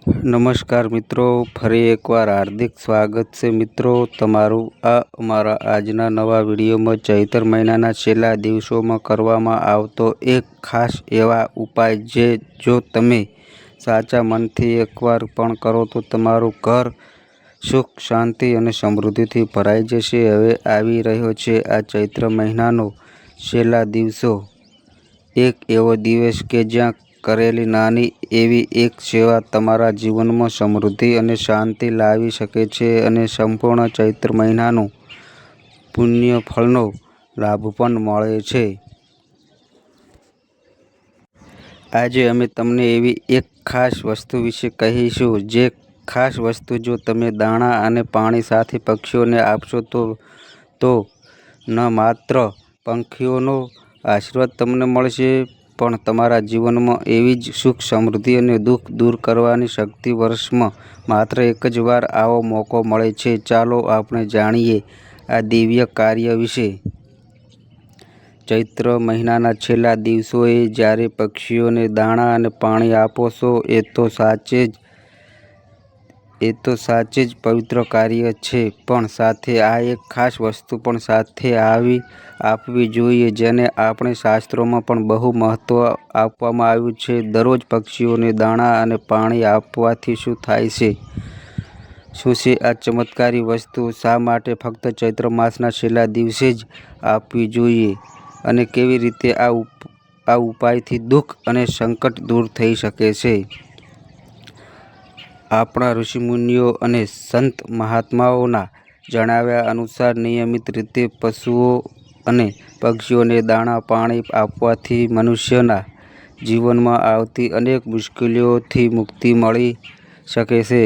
નમસ્કાર મિત્રો, ફરી એકવાર હાર્દિક સ્વાગત છે મિત્રો. તમારું આ અમારા આજના નવા વિડીયોમાં ચૈતર મહિનાના છેલ્લા દિવસોમાં કરવામાં આવતો એક ખાસ એવા ઉપાય જે જો તમે સાચા મનથી એકવાર પણ કરો તો તમારું ઘર સુખ, શાંતિ અને સમૃદ્ધિથી ભરાઈ જશે. હવે આવી રહ્યો છે આ ચૈત્ર મહિનાનો છેલ્લા દિવસો. એક એવો દિવસ કે જ્યાં કરેલી નાની એવી એક સેવા તમારા જીવનમાં સમૃદ્ધિ અને શાંતિ લાવી શકે છે અને સંપૂર્ણ ચૈત્ર મહિનાનું પુણ્ય ફળનો લાભ પણ મળે છે. આજે અમે તમને એવી એક ખાસ વસ્તુ વિશે કહીશું, જે ખાસ વસ્તુ જો તમે દાણા અને પાણી સાથે પક્ષીઓને આપશો તો તો ન માત્ર પંખીઓનો આશીર્વાદ તમને મળશે પણ તમારા જીવનમાં એવી જ સુખ, સમૃદ્ધિ અને દુઃખ દૂર કરવાની શક્તિ વર્ષમાં માત્ર એક જ વાર આવો મોકો મળે છે. ચાલો આપણે જાણીએ આ દિવ્ય કાર્ય વિશે. ચૈત્ર મહિનાના છેલ્લા દિવસોએ જ્યારે પક્ષીઓને દાણા અને પાણી આપો છો, એ તો સાચે જ એ તો સાચે જ પવિત્ર કાર્ય છે, પણ સાથે આ એક ખાસ વસ્તુ પણ સાથે આવી આપવી જોઈએ, જેને આપણે શાસ્ત્રોમાં પણ બહુ મહત્ત્વ આપવામાં આવ્યું છે. દરરોજ પક્ષીઓને દાણા અને પાણી આપવાથી શું થાય છે? શું છે આ ચમત્કારી વસ્તુ? શા માટે ફક્ત ચૈત્ર માસના છેલ્લા દિવસે જ આપવી જોઈએ? અને કેવી રીતે આ આ ઉપાયથી દુઃખ અને સંકટ દૂર થઈ શકે છે? આપણા ઋષિમુનિઓ અને સંત મહાત્માઓના જણાવ્યા અનુસાર નિયમિત રીતે પશુઓ અને પક્ષીઓને દાણા, પાણી આપવાથી મનુષ્યના જીવનમાં આવતી અનેક મુશ્કેલીઓથી મુક્તિ મળી શકે છે.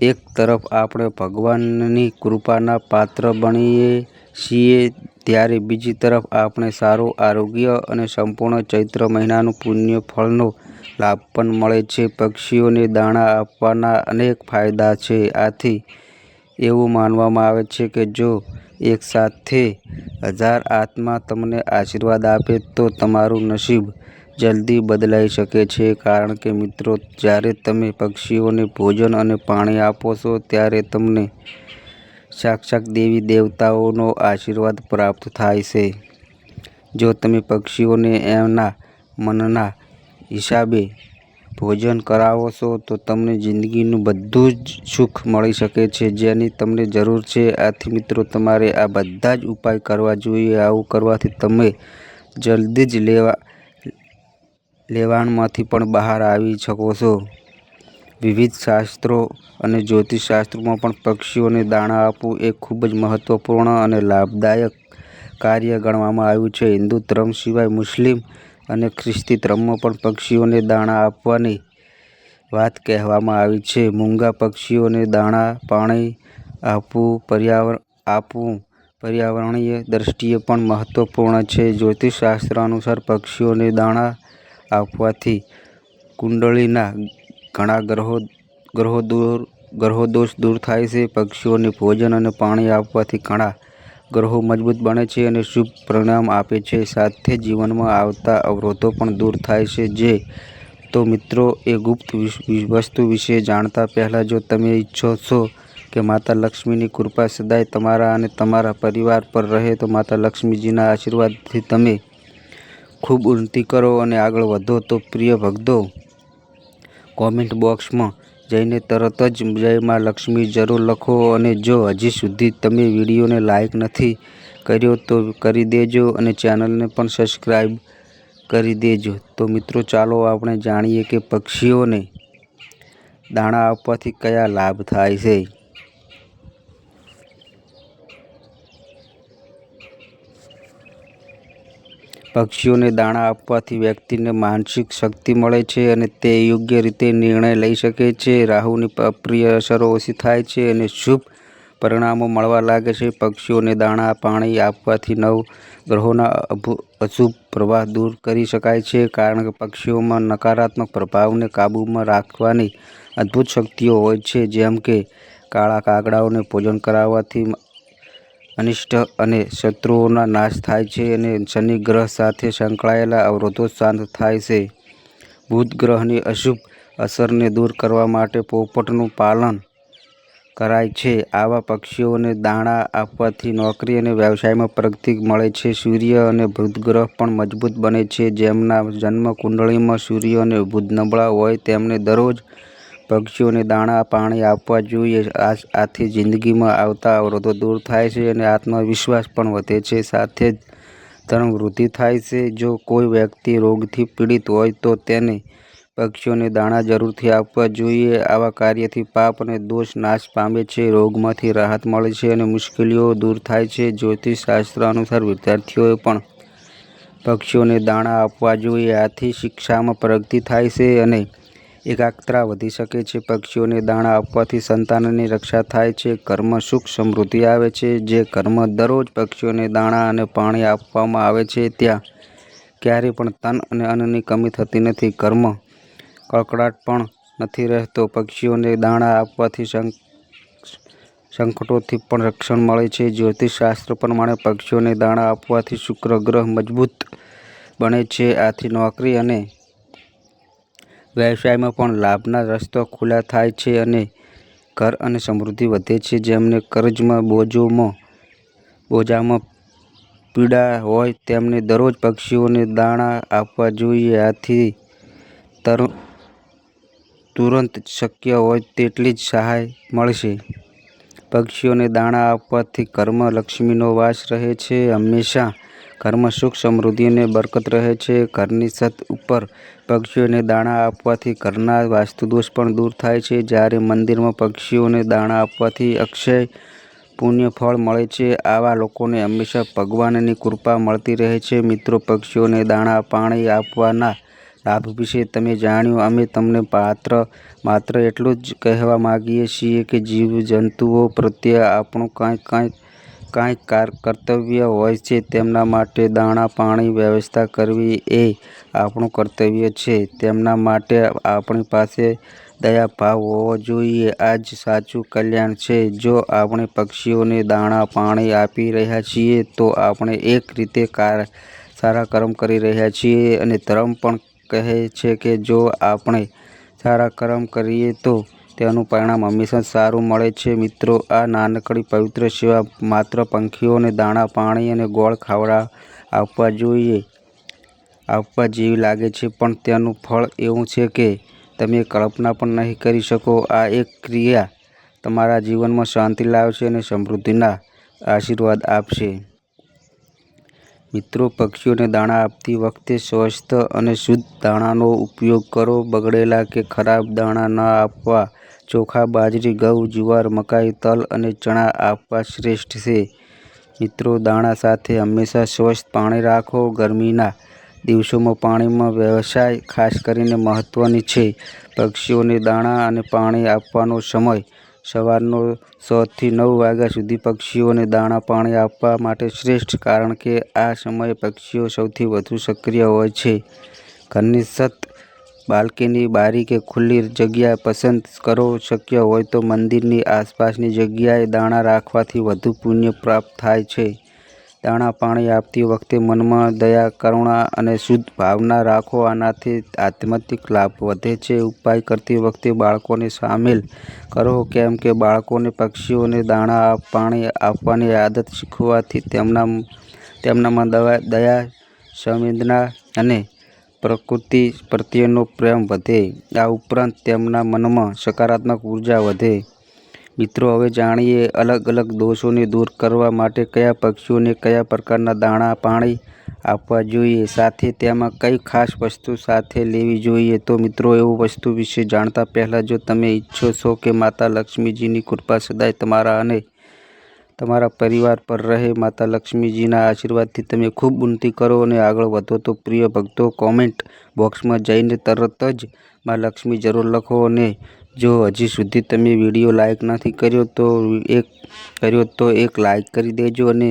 એક તરફ આપણે ભગવાનની કૃપાના પાત્ર બનીએ છીએ, ત્યારે બીજી તરફ આપણે સારું આરોગ્ય અને સંપૂર્ણ ચૈત્ર મહિનાનું પુણ્ય ફળનો લાભ પણ મળે છે. પક્ષીઓને દાણા આપવાના અનેક ફાયદા છે. આથી એવું માનવામાં આવે છે કે જો એક સાથે હજાર આત્મા તમને આશીર્વાદ આપે તો તમારું નસીબ જલ્દી બદલાઈ શકે છે. કારણ કે મિત્રો, જ્યારે તમે પક્ષીઓને ભોજન અને પાણી આપો છો, ત્યારે તમને સાક્ષાત દેવી દેવતાઓનો આશીર્વાદ પ્રાપ્ત થાય છે. જો તમે પક્ષીઓને એમના મનના હિસાબે ભોજન કરાવો છો, તો તમને જિંદગીનું બધું જ સુખ મળી શકે છે. જેની તમને જરૂર છે, આથી મિત્રો, તમારે આ બધા જ ઉપાય કરવા જોઈએ. આવું કરવાથી તમે જલ્દી જ લેવા, લેવાણમાંથી પણ બહાર આવી શકો છો. વિવિધ શાસ્ત્રો અને જ્યોતિષશાસ્ત્રોમાં પણ પક્ષીઓને દાણા આપવું એ ખૂબ જ મહત્ત્વપૂર્ણ અને લાભદાયક કાર્ય ગણવામાં આવ્યું છે. હિન્દુ ધર્મ સિવાય મુસ્લિમ અને ખ્રિસ્તી ધર્મમાં પણ પક્ષીઓને દાણા આપવાની વાત કહેવામાં આવી છે. મૂંગા પક્ષીઓને દાણા, પાણી આપવું, પર્યાવરણ આપવું, પર્યાવરણીય દ્રષ્ટિએ પણ મહત્ત્વપૂર્ણ છે. જ્યોતિષશાસ્ત્ર અનુસાર પક્ષીઓને દાણા આપવાથી કુંડળીના ઘણા ગ્રહો ગ્રહો દૂર, ગ્રહો દોષ દૂર થાય છે. પક્ષીઓને ભોજન અને પાણી આપવાથી ઘણા ગ્રહો મજબૂત બને છે અને શુભ પરિણામ આપે છે. સાથે જીવનમાં આવતા અવરોધો પણ દૂર થાય છે. જે તો મિત્રો, એ ગુપ્ત વસ્તુ વિશે જાણતા પહેલાં જો તમે ઈચ્છો છો કે માતા લક્ષ્મીની કૃપા સદાય તમારા અને તમારા પરિવાર પર રહે, તો માતા લક્ષ્મીજીના આશીર્વાદથી તમે ખૂબ ઉન્નતિ કરો અને આગળ વધો. તો પ્રિય ભક્તો કોમેન્ટ બોક્સમાં જઈને તરત જ જય માં લક્ષ્મી જરૂર લખો અને જો હજી સુધી તમે વિડીયોને લાઇક નથી કર્યો તો કરી દેજો અને ચેનલને પણ સબસ્ક્રાઈબ કરી દેજો. તો મિત્રો ચાલો આપણે જાણીએ કે પક્ષીઓને દાણા આપવાથી કયા લાભ થાય છે. પક્ષીઓને દાણા આપવાથી વ્યક્તિને માનસિક શક્તિ મળે છે અને તે યોગ્ય રીતે નિર્ણય લઈ શકે છે. રાહુની અપ્રિય અસરો ઓછી થાય છે અને શુભ પરિણામો મળવા લાગે છે. પક્ષીઓને દાણા, પાણી આપવાથી નવ ગ્રહોના અશુભ પ્રવાહ દૂર કરી શકાય છે કારણ કે પક્ષીઓમાં નકારાત્મક પ્રભાવને કાબૂમાં રાખવાની અદ્ભુત શક્તિઓ હોય છે. જેમ કે કાળા કાગડાઓને ભોજન કરાવવાથી અનિષ્ટ અને શત્રુઓના નાશ થાય છે અને શનિ ગ્રહ સાથે સંકળાયેલા અવરોધો શાંત થાય છે. બુધ ગ્રહની અશુભ અસરને દૂર કરવા માટે પોપટનું પાલન કરાય છે. આવા પક્ષીઓને દાણા આપવાથી નોકરી અને વ્યવસાયમાં પ્રગતિ મળે છે. સૂર્ય અને બુધ ગ્રહ પણ મજબૂત બને છે. જેમના જન્મ કુંડળીમાં સૂર્ય અને બુધ નબળા હોય તેમને દરરોજ પક્ષીઓને દાણા, પાણી આપવા જોઈએ. આથી જિંદગીમાં આવતા અવરોધો દૂર થાય છે અને આત્મવિશ્વાસ પણ વધે છે. સાથે જ ધર્મ વૃદ્ધિ થાય છે. જો કોઈ વ્યક્તિ રોગથી પીડિત હોય તો તેને પક્ષીઓને દાણા જરૂરથી આપવા જોઈએ. આવા કાર્યથી પાપ અને દોષ નાશ પામે છે. રોગમાંથી રાહત મળે છે અને મુશ્કેલીઓ દૂર થાય છે. જ્યોતિષશાસ્ત્ર અનુસાર વિદ્યાર્થીઓએ પણ પક્ષીઓને દાણા આપવા જોઈએ. આથી શિક્ષામાં પ્રગતિ થાય છે અને એકાગ્રતા વધી શકે છે. પક્ષીઓને દાણા આપવાથી સંતાનની રક્ષા થાય છે. કર્મ સુખ સમૃદ્ધિ આવે છે. જે કર્મ દરરોજ પક્ષીઓને દાણા અને પાણી આપવામાં આવે છે, ત્યાં ક્યારેય પણ તન અને અન્નની કમી થતી નથી. કર્મ કકળાટ પણ નથી રહેતો. પક્ષીઓને દાણા આપવાથી સંકટોથી પણ રક્ષણ મળે છે. જ્યોતિષશાસ્ત્ર પ્રમાણે પક્ષીઓને દાણા આપવાથી શુક્ર ગ્રહ મજબૂત બને છે. આથી નોકરી અને વ્યવસાયમાં પણ લાભના રસ્તો ખુલ્લા થાય છે અને ઘર અને સમૃદ્ધિ વધે છે. જેમને કર્જમાં બોજોમાં, બોજામાં પીડા હોય તેમને દરરોજ પક્ષીઓને દાણા આપવા જોઈએ. આથી તુરંત શક્ય હોય તેટલી જ સહાય મળશે. પક્ષીઓને દાણા આપવાથી ઘરમાં લક્ષ્મીનો વાસ રહે છે. હંમેશા ઘરમાં સુખ સમૃદ્ધિ અને બરકત રહે છે. ઘરની છત ઉપર પક્ષીઓને દાણા આપવાથી ઘરના વાસ્તુદોષ પણ દૂર થાય છે. જ્યારે મંદિરમાં પક્ષીઓને દાણા આપવાથી અક્ષય પુણ્ય ફળ મળે છે, આવા લોકોને હંમેશા ભગવાનની કૃપા મળતી રહે છે. મિત્રો, પક્ષીઓને દાણા પાણી આપવાના લાભ વિશે તમે જાણ્યું. અમે તમને પાત્ર, માત્ર એટલું જ કહેવા માગીએ છીએ કે જીવજંતુઓ પ્રત્યે આપણું કાંઈક કાંઈક કાંઈક કર્તવ્ય હોય છે તેમના માટે દાણા, પાણી વ્યવસ્થા કરવી એ આપણું કર્તવ્ય છે. તેમના માટે આપણી પાસે દયાભાવ હોવો જોઈએ. આ જ સાચું કલ્યાણ છે. જો આપણે પક્ષીઓને દાણા, પાણી આપી રહ્યા છીએ, તો આપણે એક રીતે કાર, સારા કર્મ કરી રહ્યા છીએ અને ધર્મ પણ કહે છે કે જો આપણે સારા કર્મ કરીએ તો તેનું પરિણામ હંમેશા સારું મળે છે. મિત્રો, આ નાનકડી પવિત્ર સેવા માત્ર પંખીઓને દાણા, પાણી અને ગોળ ખાવડા આપવા જોઈએ, આપવા જેવી લાગે છે. પણ તેનું ફળ એવું છે કે તમે કલ્પના પણ નહીં કરી શકો. આ એક ક્રિયા તમારા જીવનમાં શાંતિ લાવશે અને સમૃદ્ધિના આશીર્વાદ આપશે. મિત્રો, પક્ષીઓને દાણા આપતી વખતે સ્વસ્થ અને શુદ્ધ દાણાનો ઉપયોગ કરો. બગડેલા કે ખરાબ દાણા ન આપવા ચોખા, બાજરી, ઘઉં, જુવાર, મકાઈ, તલ અને ચણા આપવા શ્રેષ્ઠ છે. મિત્રો, દાણા સાથે હંમેશા સ્વચ્છ પાણી રાખો. ગરમીના દિવસોમાં પાણીમાં વ્યવસાય ખાસ કરીને મહત્ત્વની છે પક્ષીઓને દાણા અને પાણી આપવાનો સમય. સવારનો છથી નવ વાગ્યા સુધી પક્ષીઓને દાણા, પાણી આપવા માટે શ્રેષ્ઠ, કારણ કે આ સમયે પક્ષીઓ સૌથી વધુ સક્રિય હોય છે. ઘરની છત બાલ્કની બારી કે ખુલ્લી જગ્યા પસંદ કરો શક્ય હોય તો મંદિરની આસપાસની જગ્યાએ દાણા રાખવાથી વધુ પુણ્ય પ્રાપ્ત થાય છે. દાણા પાણી આપતી વખતે મનમાં દયા, કરુણા અને શુદ્ધ ભાવના રાખો. આનાથી આધ્યાત્મિક લાભ વધે છે. ઉપાય કરતી વખતે બાળકોને સામેલ કરો. કેમ કે બાળકોને પક્ષીઓને દાણા, પાણી આપવાની આદત શીખવાથી તેમના તેમનામાં દવા, દયા, સંવેદના અને પ્રકૃતિ પ્રત્યેનો પ્રેમ વધે, આ ઉપરાંત તેમના મનમાં સકારાત્મક ઊર્જા વધે. મિત્રો, હવે જાણીએ અલગ અલગ દોષોને દૂર કરવા માટે કયા પક્ષીઓને કયા પ્રકારના દાણા, પાણી આપવા જોઈએ? સાથે તેમાં કઈ ખાસ વસ્તુ સાથે લેવી જોઈએ? તો મિત્રો, એવું વસ્તુ વિશે જાણતા પહેલાં જો તમે ઈચ્છો છો કે માતા લક્ષ્મીજીની કૃપા સદાય તમારા અને તમારા પરિવાર પર રહે, માતા લક્ષ્મીજીના આશીર્વાદથી તમે ખૂબ ઉન્નતિ કરો અને આગળ વધો, તો પ્રિય ભક્તો કોમેન્ટ બોક્સમાં જઈને તરત જ માં લક્ષ્મી જરૂર લખો અને જો હજી સુધી તમે વીડિયો લાઇક નથી કર્યો તો એક, કર્યો તો એક લાઇક કરી દેજો અને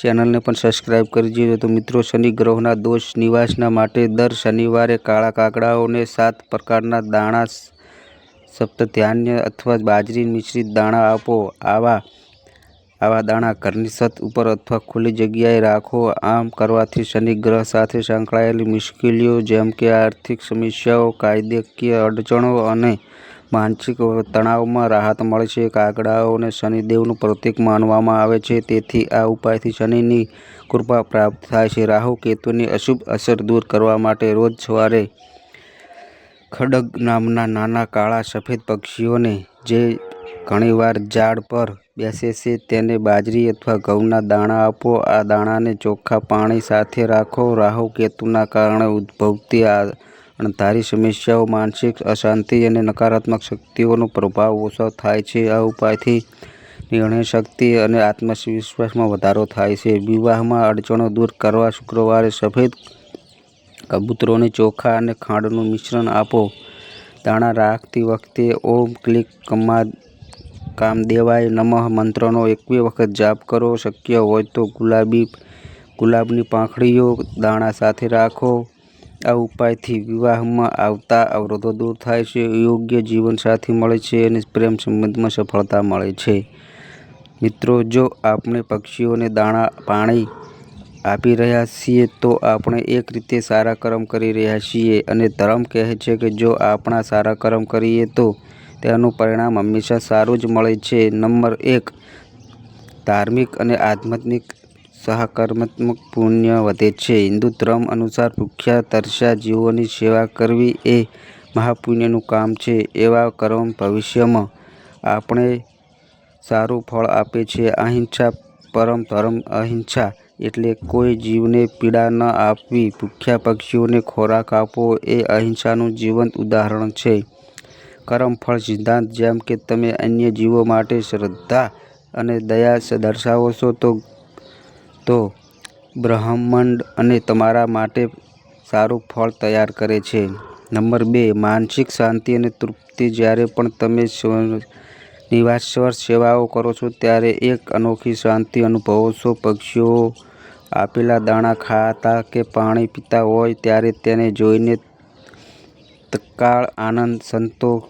ચેનલને પણ સબસ્ક્રાઈબ કરી દેજો. તો મિત્રો, શનિ ગ્રહોના દોષ નિવાસના માટે દર શનિવારે કાળા કાકડાઓને સાત પ્રકારના દાણા સપ્તધાન્ય અથવા બાજરી મિશ્રિત દાણા આપો. આવા આવા દાણા ઘરની છત ઉપર અથવા ખુલ્લી જગ્યાએ રાખો. આમ કરવાથી શનિ ગ્રહ સાથે સંકળાયેલી મુશ્કેલીઓ જેમ કે આર્થિક સમસ્યાઓ, કાયદેકીય અડચણો અને માનસિક તણાવમાં રાહત મળશે કાગડાઓને શનિદેવનું પ્રતીક માનવામાં આવે છે. તેથી આ ઉપાયથી શનિની કૃપા પ્રાપ્ત થાય છે. રાહુ કેતુની અશુભ અસર દૂર કરવા માટે રોજ સવારે ખડગ નામના નાના કાળા સફેદ પક્ષીઓને જે ઘણીવાર ઝાડ પર બેસે છે, તેને બાજરી અથવા ઘઉંના દાણા આપો. આ દાણાને ચોખ્ખા પાણી સાથે રાખો. રાહુ કેતુના કારણે ઉદ્ભવતી અણધારી સમસ્યાઓ માનસિક અશાંતિ અને નકારાત્મક શક્તિઓનો પ્રભાવ ઓછો થાય છે. આ ઉપાયથી નિર્ણય શક્તિ અને આત્મવિશ્વાસમાં વધારો થાય છે. વિવાહમાં અડચણો દૂર કરવા શુક્રવારે સફેદ કબૂતરોને ચોખા અને ખાંડનું મિશ્રણ આપો. દાણા રાખતી વખતે ઓમ ક્લિક કમા કામદેવાય નમઃ મંત્રનો એકવી વખત જાપ કરો. શક્ય હોય તો ગુલાબી ગુલાબની પાંખડીઓ દાણા સાથે રાખો. આ ઉપાયથી વિવાહમાં આવતા અવરોધો દૂર થાય છે, યોગ્ય જીવનસાથી મળે છે અને પ્રેમ સંબંધમાં સફળતા મળે છે. મિત્રો, જો આપણે પક્ષીઓને દાણા, પાણી આપી રહ્યા છીએ, તો આપણે એક રીતે સારા કર્મ કરી રહ્યા છીએ અને ધર્મ કહે છે કે જો આપણા સારા કર્મ કરીએ તો તેનું પરિણામ હંમેશા સારું જ મળે છે. નંબર એક, ધાર્મિક અને આધ્યાત્મિક સહકર્માત્મક પુણ્ય વધે છે. હિન્દુ ધર્મ અનુસાર ભૂખ્યા તરસ્યા જીવોની સેવા કરવી એ મહાપુણ્યનું કામ છે. એવા કર્મ ભવિષ્યમાં આપણે સારું ફળ આપે છે. અહિંસા પરમ ધર્મ અહિંસા એટલે કોઈ જીવને પીડા ન આપવી. ભૂખ્યા પક્ષીઓને ખોરાક આપવો એ અહિંસાનું જીવંત ઉદાહરણ છે. કર્મફળ સિદ્ધાંત, જેમ કે તમે અન્ય જીવો માટે શ્રદ્ધા અને દયા દર્શાવો છો, તો તો બ્રહ્માંડ અને તમારા માટે સારું ફળ તૈયાર કરે છે. નંબર બે, માનસિક શાંતિ અને તૃપ્તિ. જ્યારે પણ તમે નિવાસસ્વર સેવાઓ કરો છો, ત્યારે એક અનોખી શાંતિ અનુભવો છો. પક્ષીઓ આપેલા દાણા ખાતા કે પાણી પીતા હોય, ત્યારે તેને જોઈને તત્કાળ આનંદ સંતોષ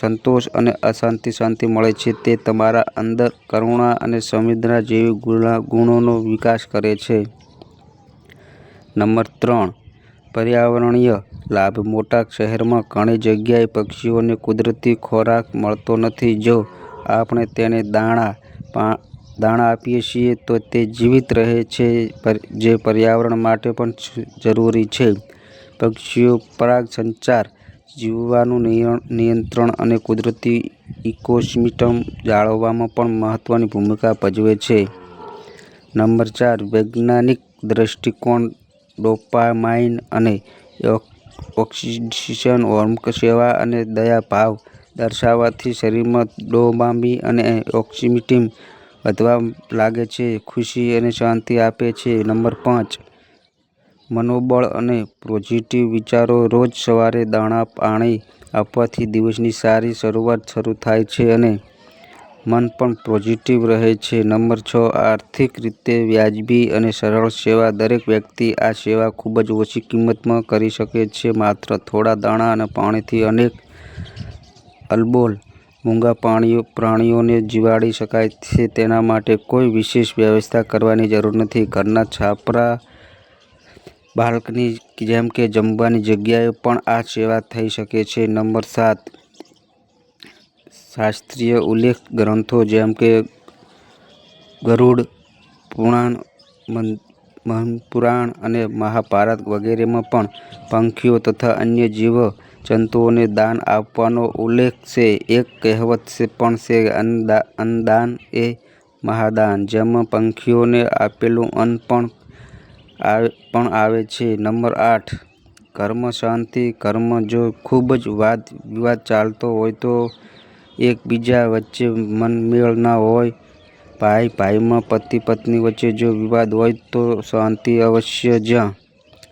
સંતોષ અને અશાંતિ શાંતિ મળે છે. તે તમારા અંદર કરુણા અને સંવેદના જેવી ગુણા ગુણોનો વિકાસ કરે છે. નંબર ત્રણ. પર્યાવરણીય લાભ. મોટા શહેરમાં ઘણી જગ્યાએ પક્ષીઓને કુદરતી ખોરાક મળતો નથી. જો આપણે તેને દાણા દાણા આપીએ છીએ, તો તે જીવિત રહે છે જે પર્યાવરણ માટે પણ જરૂરી છે. પક્ષીઓ પરાગ સંચાર જીવવાનું નિયંત્રણ અને કુદરતી ઇકોસિસ્ટમ જાળવવામાં પણ મહત્ત્વની ભૂમિકા ભજવે છે. નંબર ચાર, વૈજ્ઞાનિક દ્રષ્ટિકોણ, ડોપામાઇન અને ઓક્સિજન હોર્મોન સેવા અને દયા ભાવ દર્શાવવાથી શરીરમાં ડોબામી અને ઓક્સિમિટીમ વધવા લાગે છે, ખુશી અને શાંતિ આપે છે. નંબર પાંચ મનોબળ અને પોઝિટિવ વિચારો રોજ સવારે દાણા પાણી આપવાથી દિવસની સારી શરૂઆત શરૂ થાય છે અને મન પણ પોઝિટિવ રહે છે. નંબર છ, આર્થિક રીતે વ્યાજબી અને સરળ સેવા. દરેક વ્યક્તિ આ સેવા ખૂબ જ ઓછી કિંમતમાં કરી શકે છે. માત્ર થોડા દાણા અને પાણીથી અનેક અલબોલ મૂંગા પાણીઓ, પ્રાણીઓને જીવાડી શકાય છે. તેના માટે કોઈ વિશેષ વ્યવસ્થા કરવાની જરૂર નથી. ઘરના છાપરા બાલ્કની જેમ કે જમવાની જગ્યાએ પણ આ સેવા થઈ શકે છે. નંબર સાત. શાસ્ત્રીય ઉલ્લેખ ગ્રંથો જેમ કે ગરુડ, પુરાણ મહાપુરાણ અને મહાભારત વગેરેમાં પણ પંખીઓ તથા અન્ય જીવ જંતુઓને દાન આપવાનો ઉલ્લેખ છે. એક કહેવત પણ છે અન્નદાન એ મહાદાન, જેમાં પંખીઓને આપેલું અન્ન પણ પણ આવે છે. નંબર આઠ. કર્મ શાંતિ, કર્મ જો ખૂબ જ વાદ વિવાદ ચાલતો હોય તો એકબીજા વચ્ચે મનમેળ ના હોય. ભાઈ ભાઈમાં પતિ પત્ની વચ્ચે જો વિવાદ હોય તો શાંતિ અવશ્ય જ્યાં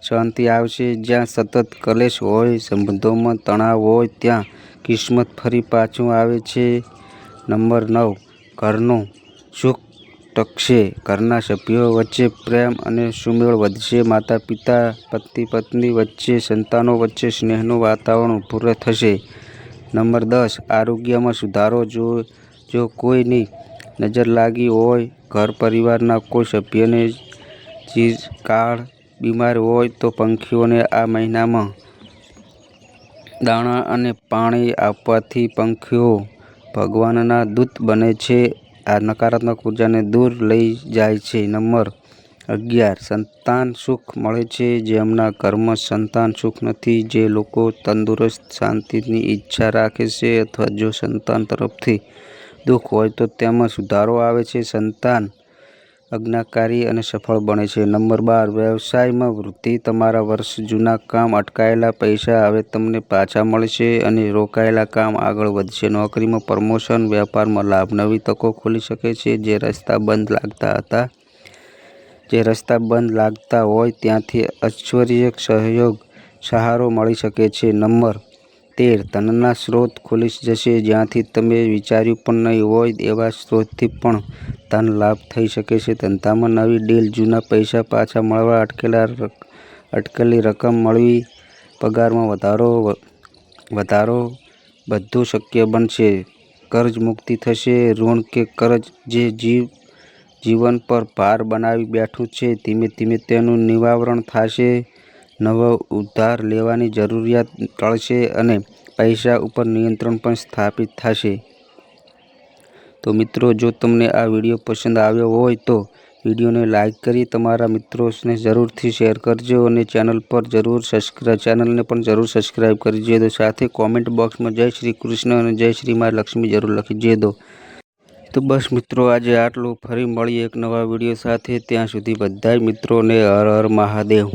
શાંતિ આવશે, જ્યાં સતત કલેશ હોય, સંબંધોમાં તણાવ હોય, ત્યાં કિસ્મત ફરી પાછું આવે છે. નંબર નવ. ઘરનું સુખ ટકશે. ઘરના સભ્યો વચ્ચે પ્રેમ અને સુમેળ વધશે. માતા પિતા પતિ પત્ની વચ્ચે, સંતાનો વચ્ચે સ્નેહનું વાતાવરણ ઊભું થશે. નંબર દસ, આરોગ્યમાં સુધારો જો જો કોઈની નજર લાગી હોય, ઘર પરિવારના કોઈ સભ્યને ચીરકાળ બીમાર હોય તો પંખીઓને આ મહિનામાં દાણા અને પાણી આપવાથી પંખીઓ ભગવાનના દૂત બને છે. આ નકારાત્મક ઉર્જાને દૂર લઈ જાય છે. નંબર અગિયાર, સંતાન સુખ મળે છે જેમના કર્મ સંતાન સુખ નથી, જે લોકો તંદુરસ્ત શાંતિની ઈચ્છા રાખે છે અથવા જો સંતાન તરફથી દુઃખ હોય તો તેમાં સુધારો આવે છે. સંતાન આજ્ઞાકારી અને સફળ બને છે. નંબર બાર, વ્યવસાયમાં વૃદ્ધિ. તમારા વર્ષ જૂના કામ અટકાયેલા પૈસા હવે તમને પાછા મળશે અને રોકાયેલા કામ આગળ વધશે. નોકરીમાં પ્રમોશન વેપારમાં લાભ. નવી તકો ખુલી શકે છે. જે રસ્તા બંધ લાગતા હતા, જે રસ્તા બંધ લાગતા હોય, ત્યાંથી ઐશ્વર્ય, સહયોગ, સહારો મળી શકે છે. નંબર તેર ધનના સ્ત્રોત ખુલી જશે. જ્યાંથી તમે વિચાર્યું પણ નહીં હોય એવા સ્ત્રોતથી પણ ધન લાભ થઈ શકે છે. ધંધામાં નવી ડીલ, જૂના પૈસા પાછા મળવા અટકેલા અટકેલી રકમ મળવી પગારમાં વધારો વધારો બધું શક્ય બનશે. કર્જ મુક્તિ થશે. ઋણ કે કર્જ જે જીવ, જીવન પર ભાર બનાવી બેઠું છે, ધીમે ધીમે તેનું નિવારણ થશે. નવો ઉધાર લેવાની જરૂરિયાત ટળશે અને પૈસા ઉપર નિયંત્રણ પણ સ્થાપિત થશે. તો મિત્રો, જો તમને આ વીડિયો પસંદ આવ્યો હોય તો વિડીયોને લાઇક કરી તમારા મિત્રોને જરૂરથી શેર કરજો અને ચેનલ પર જરૂર સબસ્ક્રાઈબ ચેનલને પણ જરૂર સબસ્ક્રાઈબ કરી દો સાથે કોમેન્ટ બોક્સમાં જય શ્રી કૃષ્ણ અને જય શ્રી મા લક્ષ્મી જરૂર લખી દો તો બસ મિત્રો, આજે આટલું. ફરી મળીએ એક નવા વીડિયો સાથે. ત્યાં સુધી બધાય મિત્રોને હર હર મહાદેવ.